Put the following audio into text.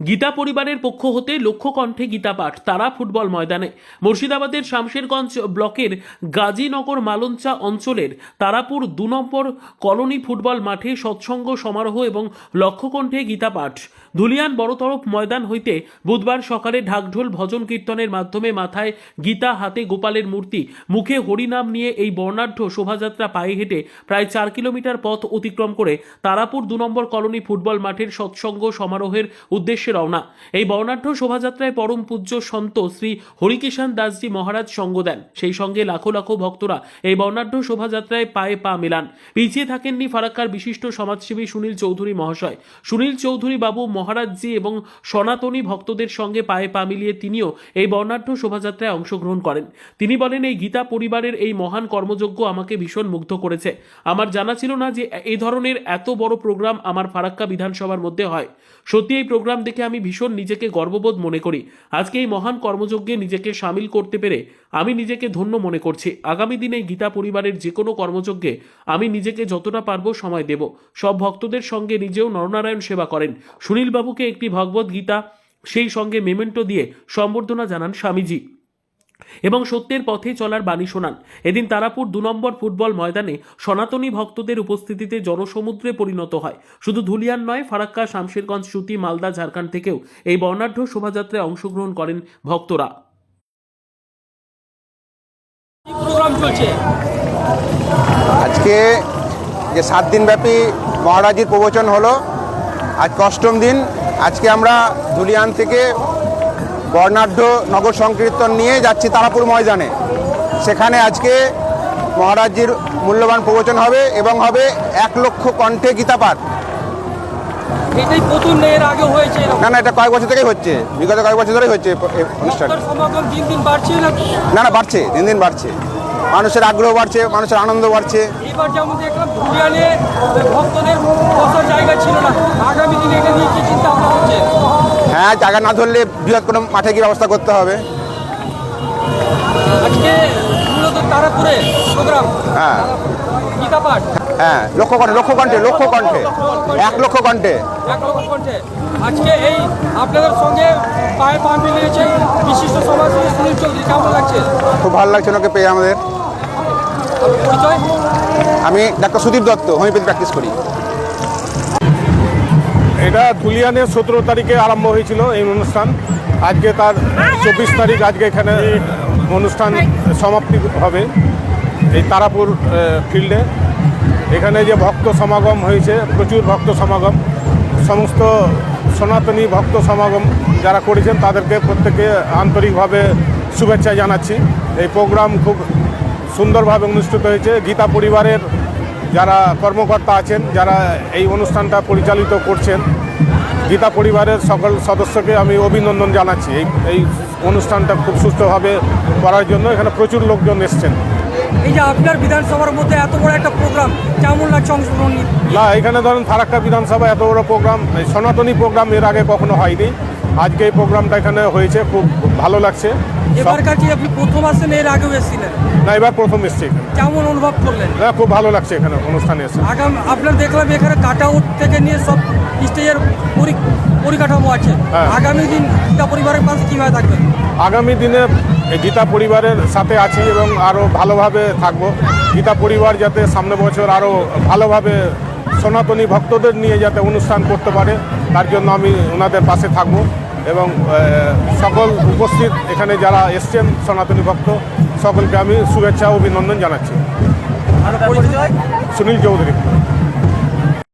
গীতা পরিবারের পক্ষ হতে লক্ষ্য কণ্ঠে গীতা পাঠ, তারা ফুটবল ময়দানে। মুর্শিদাবাদের শামশেরগঞ্জ ব্লকের গাজীনগর মালঞ্চা অঞ্চলের তারাপুর দু নম্বর কলোনি ফুটবল মাঠে সৎসঙ্গ সমারোহ এবং লক্ষ্যকণ্ঠে গীতা পাঠ। ধুলিয়ান বড়তরফ ময়দান হইতে বুধবার সকালে ঢাকঢোল ভজন কীর্তনের মাধ্যমে মাথায় গীতা, হাতে গোপালের মূর্তি, মুখে হরিনাম নিয়ে এই বর্ণাঢ্য শোভাযাত্রা পায়ে হেঁটে প্রায় চার কিলোমিটার পথ অতিক্রম করে তারাপুর দু নম্বর কলোনি ফুটবল মাঠের সৎসঙ্গ সমারোহের উদ্দেশ্যে রওনা। এই বর্ণাঢ্য শোভাযাত্রায় পরম পূজ্য সন্ত শ্রী হরিকিষান দাসজি মহারাজ সঙ্গ দেন। সেই সঙ্গে লাখো লাখো ভক্তরা এই বর্ণাঢ্য শোভাযাত্রায় পায়ে পা মেলান। পিছিয়ে থাকেননি ফারাক্কার বিশিষ্ট সমাজসেবী সুনীল চৌধুরী মহাশয়। সুনীল চৌধুরী বাবু মহারাজজি এবং সনাতনী ভক্তদের সঙ্গে পায়ে পা মিলিয়ে তিনিও এই বর্ণাঢ্য শোভাযাত্রায় অংশগ্রহণ করেন। তিনি বলেন, এই গীতা পরিবারের এই মহান কর্মযজ্ঞ আমাকে ভীষণ মুগ্ধ করেছে। আমার জানা ছিল না যে এই ধরনের এত বড় প্রোগ্রাম আমার ফারাক্কা বিধানসভার মধ্যে হয়। সত্যি এই প্রোগ্রাম দেখে আমি ভীষণ নিজেকে গর্ববোধ মনে করি। আজকে এই মহান কর্মযজ্ঞে নিজেকে সামিল করতে পেরে আমি নিজেকে ধন্য মনে করছি। আগামী দিনে গীতা পরিবারের যে কোনো কর্মযজ্ঞে আমি নিজেকে যতটা পারব সময় দেব। সব ভক্তদের সঙ্গে নিজেও নরনারায়ণ সেবা করেন। সুনীলবাবুকে একটি ভগবত গীতা সেই সঙ্গে মেমেন্টো দিয়ে সম্বর্ধনা জানান স্বামীজি। এবং সত্যের পথে চলার বাণী শোনান। এদিন তারাপুর দু নম্বর ফুটবল ময়দানে সনাতনী ভক্তদের উপস্থিতিতে জনসমুদ্রে পরিণত হয়। শুধু ধুলিয়ান নয় ফারাক্কা শামশেরগঞ্জ সুতি মালদা ঝাড়খণ্ড থেকেও এই বর্ণাঢ্য শোভাযাত্রায় অংশগ্রহণ করেন ভক্তরা। কি প্রোগ্রাম চলছে? আজকে যে সাত দিনব্যাপী মহারাজির প্রবচন হলো আজ অষ্টম দিন আজকে আমরা ধুলিয়ান থেকে বর্ণাঢ্য নগর সংকীর্তন নিয়ে যাচ্ছি তারাপুর ময়দানে। সেখানে আজকে মহারাজজির মূল্যবান প্রবচন হবে এবং হবে এক লক্ষ কণ্ঠে গীতাপাঠ। এটাই প্রথম না এর আগে হয়েছে না না এটা কয়েক বছর থেকেই হচ্ছে। বিগত কয়েক বছর ধরেই হচ্ছে অনুষ্ঠান। সমাগম দিন দিন বাড়ছে না না না বাড়ছে দিন দিন বাড়ছে। মানুষের আগ্রহ বাড়ছে মানুষের আনন্দ বাড়ছে। এবার যেমন দেখলাম ভক্তদের বসার জায়গা ছিল না। আগামী দিনে হ্যাঁ জায়গা না ধরলে বৃহৎ কোনো মাঠে গিয়ে ব্যবস্থা করতে হবে। হ্যাঁ হ্যাঁ। লক্ষ কণ্ঠে লক্ষ কণ্ঠে লক্ষ কণ্ঠে এক লক্ষ কণ্ঠে। এক লক্ষ কণ্ঠে। আজকে এই আপনাদের সঙ্গে পায়ে পা মিলিয়েছে বিশিষ্ট সমাজসেবী সুনীল চৌধুরী। কেমন লাগছে? খুব ভালো লাগছে ওনাকে পেয়ে আমাদের। আমি doctor Sudip Dutta homeopathy practice করি। এটা ধুলিয়ানে সতেরো তারিখে আরম্ভ হয়েছিল এই অনুষ্ঠান। আজকে তার চব্বিশ তারিখ আজকে এখানে অনুষ্ঠান সমাপ্তি হবে এই তারাপুর ফিল্ডে। এখানে যে ভক্ত সমাগম হয়েছে, প্রচুর ভক্ত সমাগম। সমস্ত সনাতনী ভক্ত সমাগম যারা করেছেন, তাদেরকে প্রত্যেকে আন্তরিকভাবে শুভেচ্ছা জানাচ্ছি। এই প্রোগ্রাম খুব সুন্দরভাবে অনুষ্ঠিত হয়েছে। গীতা পরিবারের যারা কর্মকর্তা আছেন যারা এই অনুষ্ঠানটা পরিচালিত করছেন গীতা পরিবারের সকল সদস্যকে আমি অভিনন্দন জানাচ্ছি। এই এই অনুষ্ঠানটা খুব সুস্থভাবে করার জন্য এখানে প্রচুর লোকজন এসছেন। এই যে আপনার বিধানসভার মধ্যে এত বড় একটা প্রোগ্রাম কেমন লাগছে অংশগ্রহণ না এখানে ধরুন ফারাক্কা বিধানসভা এত বড় প্রোগ্রাম এই সনাতনী প্রোগ্রাম এর আগে কখনো হয়নি। আজকে এই প্রোগ্রামটা এখানে হয়েছে খুব ভালো লাগছে। এবারকার কি আপনি প্রথম আসছেন এর আগেও এসেছিলেন। না এবার প্রথম এসছে এখানে। কেমন অনুভব করলেন? না, খুব ভালো লাগছে এখানে অনুষ্ঠানে এসে। আগাম আপনার দেখলাম এখানে কাট আউট থেকে নিয়ে সব স্টেজের পরি- পরিকাঠামো আছে। হ্যাঁ। আগামী দিন গীতা পরিবারের পাশে কীভাবে থাকবেন? আগামী দিনে গীতা পরিবারের সাথে আছি এবং আরও ভালোভাবে থাকব। গীতা পরিবার যাতে সামনে বছর আরও ভালোভাবে সনাতনী ভক্তদের নিয়ে যাতে অনুষ্ঠান করতে পারে তার জন্য আমি ওনাদের পাশে থাকব। এবং সকল উপস্থিত এখানে যারা এসছেন সনাতনী ভক্ত সকলকে আমি শুভেচ্ছা ও অভিনন্দন জানাচ্ছি। সুনীল চৌধুরী।